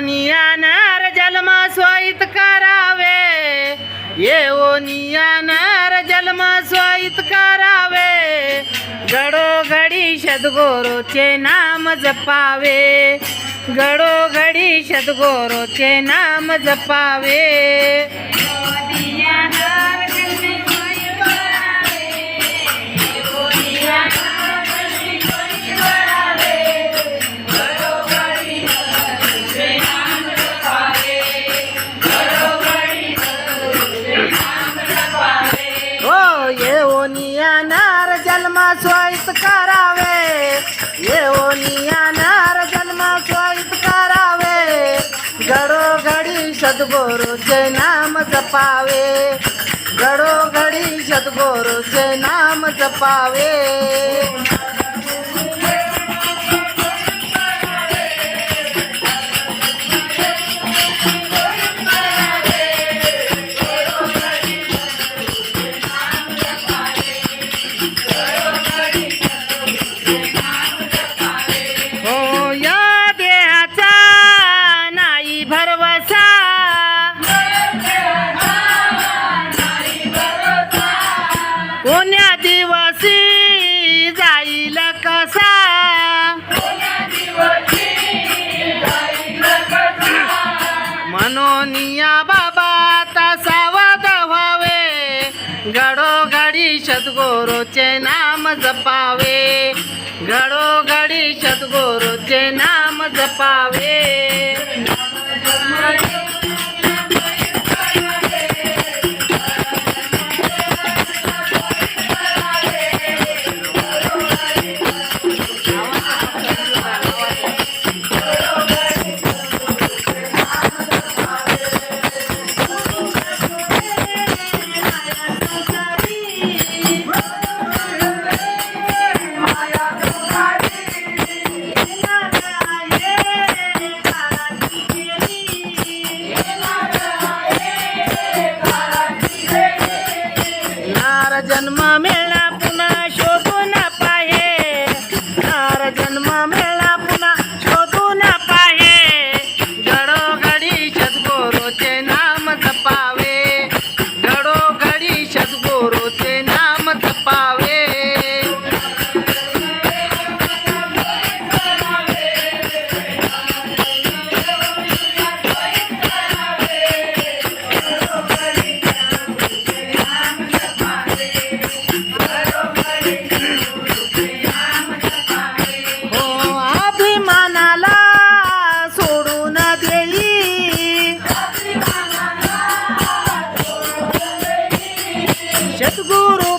नियानर जन्म स्वाईत करावे. येओ नियानर जन्म स्वाईत करावे. घडोघडी सद्गुरूचे नाम जपावे. घडोघडी सद्गुरूचे नाम जपावे. घडोघडी सद्गुरूचे नाम जपावे घडोघडी सद्गुरूचे नाम जपावे हो मनोनिया बाबा सावध व्हावे. घडोघडी सद्गुरूचे नाम जपावे. घडोघडी सद्गुरूचे नाम जपावे. नार जन्म little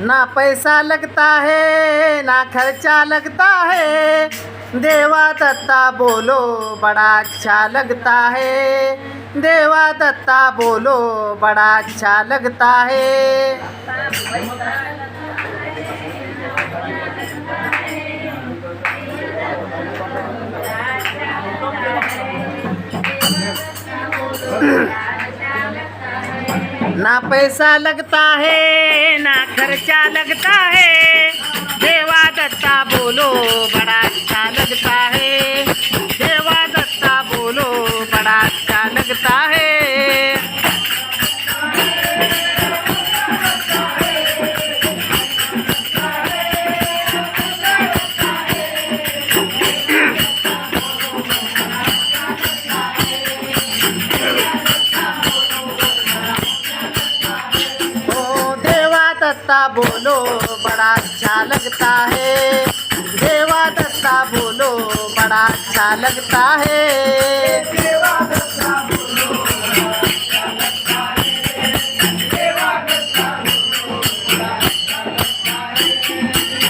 ना पैसा लगता है ना खर्चा लगता है। देवा दत्ता बोलो बड़ा अच्छा लगता है। देवा दत्ता बोलो बड़ा अच्छा लगता है। ना पैसा लगता है ना खर्चा लगता है। दत्ता बोलो बड़ा अच्छा लगता है। देवा दत्ता बोलो बड़ा अच्छा लगता है।